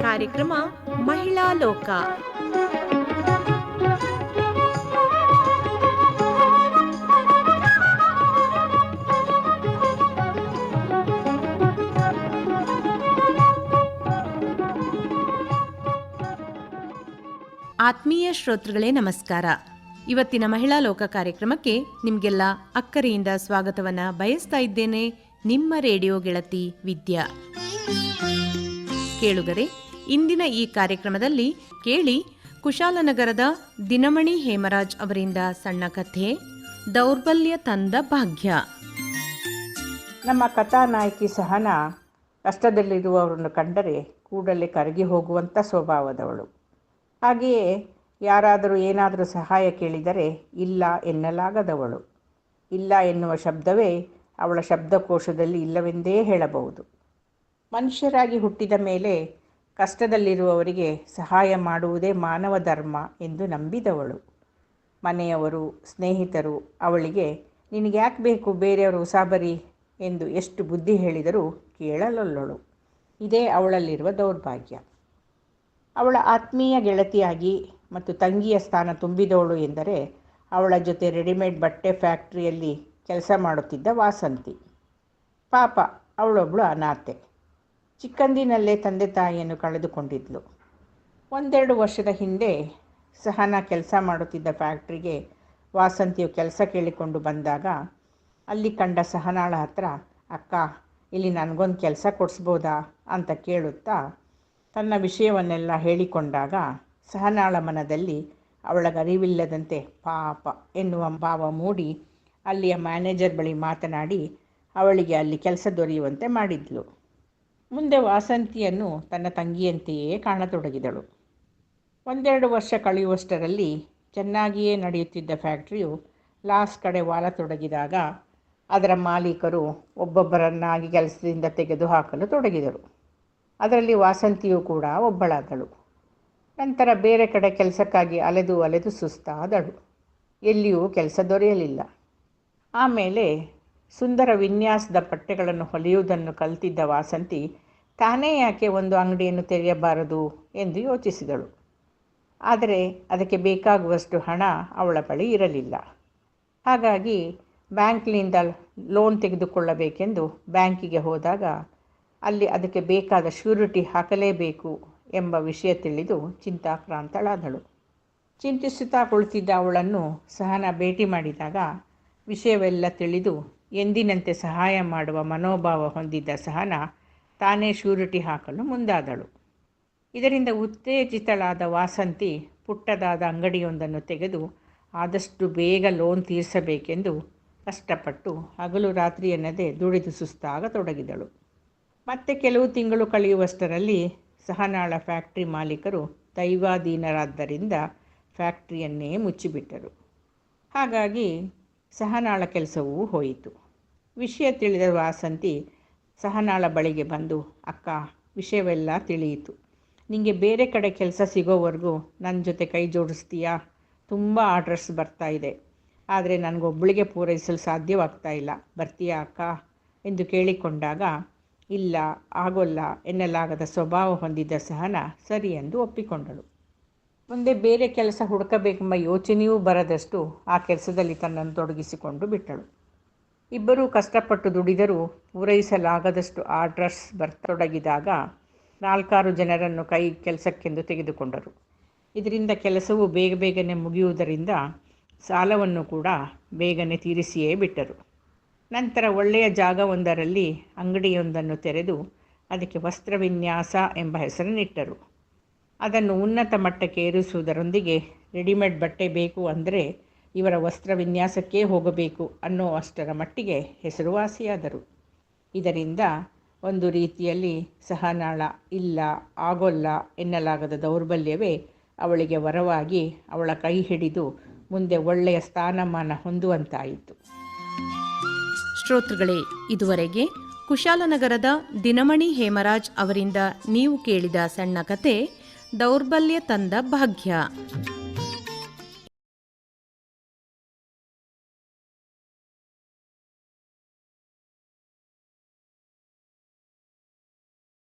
ಕಾರ್ಯಕ್ರಮ ಮಹಿಳಾ ಲೋಕ ಆತ್ಮೀಯ ಶ್ರೋತೃಗಳೇ, ನಮಸ್ಕಾರ. ಇವತ್ತಿನ ಮಹಿಳಾ ಲೋಕ ಕಾರ್ಯಕ್ರಮಕ್ಕೆ ನಿಮಗೆಲ್ಲ ಅಕ್ಕರೆಯಿಂದ ಸ್ವಾಗತವನ್ನ ಬಯಸ್ತಾ ಇದ್ದೇನೆ ನಿಮ್ಮ ರೇಡಿಯೋ ಗೆಳತಿ ವಿದ್ಯಾ. ಕೇಳುಗರೆ, ಇಂದಿನ ಈ ಕಾರ್ಯಕ್ರಮದಲ್ಲಿ ಕೇಳಿ ಕುಶಾಲನಗರದ ದಿನಮಣಿ ಹೇಮರಾಜ್ ಅವರಿಂದ ಸಣ್ಣ ಕಥೆ, ದೌರ್ಬಲ್ಯ ತಂದ ಭಾಗ್ಯ. ನಮ್ಮ ಕಥಾನಾಯಕಿ ಸಹನ ಕಷ್ಟದಲ್ಲಿರುವವರನ್ನು ಕಂಡರೆ ಕೂಡಲೇ ಕರಗಿ ಹೋಗುವಂಥ ಸ್ವಭಾವದವಳು. ಹಾಗೆಯೇ ಯಾರಾದರೂ ಏನಾದರೂ ಸಹಾಯ ಕೇಳಿದರೆ ಇಲ್ಲ ಎನ್ನಲಾಗದವಳು. ಇಲ್ಲ ಎನ್ನುವ ಶಬ್ದವೇ ಅವಳ ಶಬ್ದಕೋಶದಲ್ಲಿ ಇಲ್ಲವೆಂದೇ ಹೇಳಬಹುದು. ಮನುಷ್ಯರಾಗಿ ಹುಟ್ಟಿದ ಮೇಲೆ ಕಷ್ಟದಲ್ಲಿರುವವರಿಗೆ ಸಹಾಯ ಮಾಡುವುದೇ ಮಾನವ ಧರ್ಮ ಎಂದು ನಂಬಿದವಳು. ಮನೆಯವರು, ಸ್ನೇಹಿತರು, ಅವಳಿಗೆ ನಿನಗೆ ಯಾಕೆ ಬೇಕು? ಬೇರೆಯವರು ಉಸಾಬರಿ ಎಂದು ಎಷ್ಟು ಬುದ್ಧಿ ಹೇಳಿದರೂ ಕೇಳಲೊಲ್ಲಳು. ಇದೇ ಅವಳಲ್ಲಿರುವ ದೌರ್ಭಾಗ್ಯ. ಅವಳ ಆತ್ಮೀಯ ಗೆಳತಿಯಾಗಿ ಮತ್ತು ತಂಗಿಯ ಸ್ಥಾನ ತುಂಬಿದವಳು ಎಂದರೆ ಅವಳ ಜೊತೆ ರೆಡಿಮೇಡ್ ಬಟ್ಟೆ ಫ್ಯಾಕ್ಟ್ರಿಯಲ್ಲಿ ಕೆಲಸ ಮಾಡುತ್ತಿದ್ದ ವಾಸಂತಿ. ಪಾಪ ಅವಳೊಬ್ಬಳು ಅನಾಥೆ. ಚಿಕ್ಕಂದಿನಲ್ಲೇ ತಂದೆ ತಾಯಿಯನ್ನು ಕಳೆದುಕೊಂಡಿದ್ಲು. ಒಂದೆರಡು ವರ್ಷದ ಹಿಂದೆ ಸಹನ ಕೆಲಸ ಮಾಡುತ್ತಿದ್ದ ಫ್ಯಾಕ್ಟ್ರಿಗೆ ವಾಸಂತಿಯು ಕೆಲಸ ಕೇಳಿಕೊಂಡು ಬಂದಾಗ ಅಲ್ಲಿ ಕಂಡ ಸಹನಾಳ ಹತ್ರ, ಅಕ್ಕ, ಇಲ್ಲಿ ನನಗೊಂದು ಕೆಲಸ ಕೊಡಿಸ್ಬೋದಾ? ಅಂತ ಕೇಳುತ್ತಾ ತನ್ನ ವಿಷಯವನ್ನೆಲ್ಲ ಹೇಳಿಕೊಂಡಾಗ ಸಹನಾಳ ಮನದಲ್ಲಿ ಅವಳಗರಿವಿಲ್ಲದಂತೆ ಪಾಪ ಎನ್ನುವ ಭಾವ ಮೂಡಿ ಅಲ್ಲಿಯ ಮ್ಯಾನೇಜರ್ ಬಳಿ ಮಾತನಾಡಿ ಅವಳಿಗೆ ಅಲ್ಲಿ ಕೆಲಸ ದೊರೆಯುವಂತೆ ಮಾಡಿದ್ಲು. ಮುಂದೆ ವಾಸಂತಿಯನ್ನು ತನ್ನ ತಂಗಿಯಂತೆಯೇ ಕಾಣತೊಡಗಿದಳು. ಒಂದೆರಡು ವರ್ಷ ಕಳೆಯುವಷ್ಟರಲ್ಲಿ ಚೆನ್ನಾಗಿಯೇ ನಡೆಯುತ್ತಿದ್ದ ಫ್ಯಾಕ್ಟ್ರಿಯು ಲಾಸ್ ಕಡೆ ವಾಲತೊಡಗಿದಾಗ ಅದರ ಮಾಲೀಕರು ಒಬ್ಬೊಬ್ಬರನ್ನಾಗಿ ಕೆಲಸದಿಂದ ತೆಗೆದು ಹಾಕಲು ತೊಡಗಿದರು. ಅದರಲ್ಲಿ ವಾಸಂತಿಯೂ ಕೂಡ ಒಬ್ಬಳಾದಳು. ನಂತರ ಬೇರೆ ಕಡೆ ಕೆಲಸಕ್ಕಾಗಿ ಅಲೆದು ಅಲೆದು ಸುಸ್ತಾದಳು. ಎಲ್ಲಿಯೂ ಕೆಲಸ ದೊರೆಯಲಿಲ್ಲ. ಆಮೇಲೆ ಸುಂದರ ವಿನ್ಯಾಸದ ಬಟ್ಟೆಗಳನ್ನು ಹೊಲಿಯುವುದನ್ನು ಕಲಿತಿದ್ದ ವಾಸಂತಿ, ತಾನೇ ಯಾಕೆ ಒಂದು ಅಂಗಡಿಯನ್ನು ತೆರೆಯಬಾರದು ಎಂದು ಯೋಚಿಸಿದಳು. ಆದರೆ ಅದಕ್ಕೆ ಬೇಕಾಗುವಷ್ಟು ಹಣ ಅವಳ ಬಳಿ ಇರಲಿಲ್ಲ. ಹಾಗಾಗಿ ಬ್ಯಾಂಕ್ನಿಂದ ಲೋನ್ ತೆಗೆದುಕೊಳ್ಳಬೇಕೆಂದು ಬ್ಯಾಂಕಿಗೆ ಹೋದಾಗ ಅಲ್ಲಿ ಅದಕ್ಕೆ ಬೇಕಾದ ಶ್ಯೂರಿಟಿ ಹಾಕಲೇಬೇಕು ಎಂಬ ವಿಷಯ ತಿಳಿದು ಚಿಂತಾಕ್ರಾಂತಳಾದಳು. ಚಿಂತಿಸುತ್ತಾ ಕುಳಿತಿದ್ದ ಅವಳನ್ನು ಸಹನ ಭೇಟಿ ಮಾಡಿದಾಗ ವಿಷಯವೆಲ್ಲ ತಿಳಿದು ಎಂದಿನಂತೆ ಸಹಾಯ ಮಾಡುವ ಮನೋಭಾವ ಹೊಂದಿದ್ದ ಸಹನ ತಾನೇ ಶ್ಯೂರಿಟಿ ಹಾಕಲು ಮುಂದಾದಳು. ಇದರಿಂದ ಉತ್ತೇಜಿತಳಾದ ವಾಸಂತಿ ಪುಟ್ಟದಾದ ಅಂಗಡಿಯೊಂದನ್ನು ತೆಗೆದು ಆದಷ್ಟು ಬೇಗ ಲೋನ್ ತೀರಿಸಬೇಕೆಂದು ಕಷ್ಟಪಟ್ಟು ಹಗಲು ರಾತ್ರಿ ಎನ್ನದೆ ದುಡಿದು ಸುಸ್ತಾಗತೊಡಗಿದಳು. ಮತ್ತೆ ಕೆಲವು ತಿಂಗಳು ಕಳೆಯುವಷ್ಟರಲ್ಲಿ ಸಹನಾಳ ಫ್ಯಾಕ್ಟ್ರಿ ಮಾಲೀಕರು ದೈವಾಧೀನರಾದ್ದರಿಂದ ಫ್ಯಾಕ್ಟ್ರಿಯನ್ನೇ ಮುಚ್ಚಿಬಿಟ್ಟರು. ಹಾಗಾಗಿ ಸಹನಾಳ ಕೆಲಸವೂ ಹೋಯಿತು. ವಿಷಯ ತಿಳಿದ ವಾಸಂತಿ ಸಹನಾಳ ಬಳಿಗೆ ಬಂದು, ಅಕ್ಕ, ವಿಷಯವೆಲ್ಲ ತಿಳಿಯಿತು. ನಿಮಗೆ ಬೇರೆ ಕಡೆ ಕೆಲಸ ಸಿಗೋವರೆಗೂ ನನ್ನ ಜೊತೆ ಕೈ ಜೋಡಿಸ್ತೀಯಾ? ತುಂಬ ಆರ್ಡರ್ಸ್ ಬರ್ತಾ ಇದೆ. ಆದರೆ ನನಗೊಬ್ಬಳಿಗೆ ಪೂರೈಸಲು ಸಾಧ್ಯವಾಗ್ತಾ ಇಲ್ಲ. ಬರ್ತೀಯಾ ಅಕ್ಕ? ಎಂದು ಕೇಳಿಕೊಂಡಾಗ ಇಲ್ಲ, ಆಗೋಲ್ಲ ಎನ್ನಲಾಗದ ಸ್ವಭಾವ ಹೊಂದಿದ್ದ ಸಹನ ಸರಿ ಎಂದು ಒಪ್ಪಿಕೊಂಡಳು. ಮುಂದೆ ಬೇರೆ ಕೆಲಸ ಹುಡುಕಬೇಕೆಂಬ ಯೋಚನೆಯೂ ಬರದಷ್ಟು ಆ ಕೆಲಸದಲ್ಲಿ ತನ್ನನ್ನು ತೊಡಗಿಸಿಕೊಂಡು ಬಿಟ್ಟಳು. ಇಬ್ಬರೂ ಕಷ್ಟಪಟ್ಟು ದುಡಿದರೂ ಪೂರೈಸಲಾಗದಷ್ಟು ಆರ್ಡರ್ಸ್ ಬರ್ತೊಡಗಿದಾಗ ನಾಲ್ಕಾರು ಜನರನ್ನು ಕೈ ಕೆಲಸಕ್ಕೆಂದು ತೆಗೆದುಕೊಂಡರು. ಇದರಿಂದ ಕೆಲಸವು ಬೇಗ ಬೇಗನೆ ಮುಗಿಯುವುದರಿಂದ ಸಾಲವನ್ನು ಕೂಡ ಬೇಗನೆ ತೀರಿಸಿಯೇ ಬಿಟ್ಟರು. ನಂತರ ಒಳ್ಳೆಯ ಜಾಗವೊಂದರಲ್ಲಿ ಅಂಗಡಿಯೊಂದನ್ನು ತೆರೆದು ಅದಕ್ಕೆ ವಸ್ತ್ರವಿನ್ಯಾಸ ಎಂಬ ಹೆಸರನ್ನಿಟ್ಟರು. ಅದನ್ನು ಉನ್ನತ ಮಟ್ಟಕ್ಕೆ ಏರಿಸುವುದರೊಂದಿಗೆ ರೆಡಿಮೇಡ್ ಬಟ್ಟೆ ಬೇಕು ಅಂದರೆ ಇವರ ವಸ್ತ್ರ ವಿನ್ಯಾಸಕ್ಕೇ ಹೋಗಬೇಕು ಅನ್ನೋ ಅಷ್ಟರ ಮಟ್ಟಿಗೆ ಹೆಸರುವಾಸಿಯಾದರು. ಇದರಿಂದ ಒಂದು ರೀತಿಯಲ್ಲಿ ಸಹನಾಳ, ಇಲ್ಲ, ಆಗೋಲ್ಲ ಎನ್ನಲಾಗದ ದೌರ್ಬಲ್ಯವೇ ಅವಳಿಗೆ ವರವಾಗಿ ಅವಳ ಕೈ ಹಿಡಿದು ಮುಂದೆ ಒಳ್ಳೆಯ ಸ್ಥಾನಮಾನ ಹೊಂದುವಂತಾಯಿತು. ಶ್ರೋತೃಗಳೇ ಇದುವರೆಗೆ ಕುಶಾಲನಗರದ ದಿನಮಣಿ ಹೇಮರಾಜ್ ಅವರಿಂದ ನೀವು ಕೇಳಿದ ಸಣ್ಣ ಕತೆ ದೌರ್ಬಲ್ಯ ತಂದ ಭಾಗ್ಯ.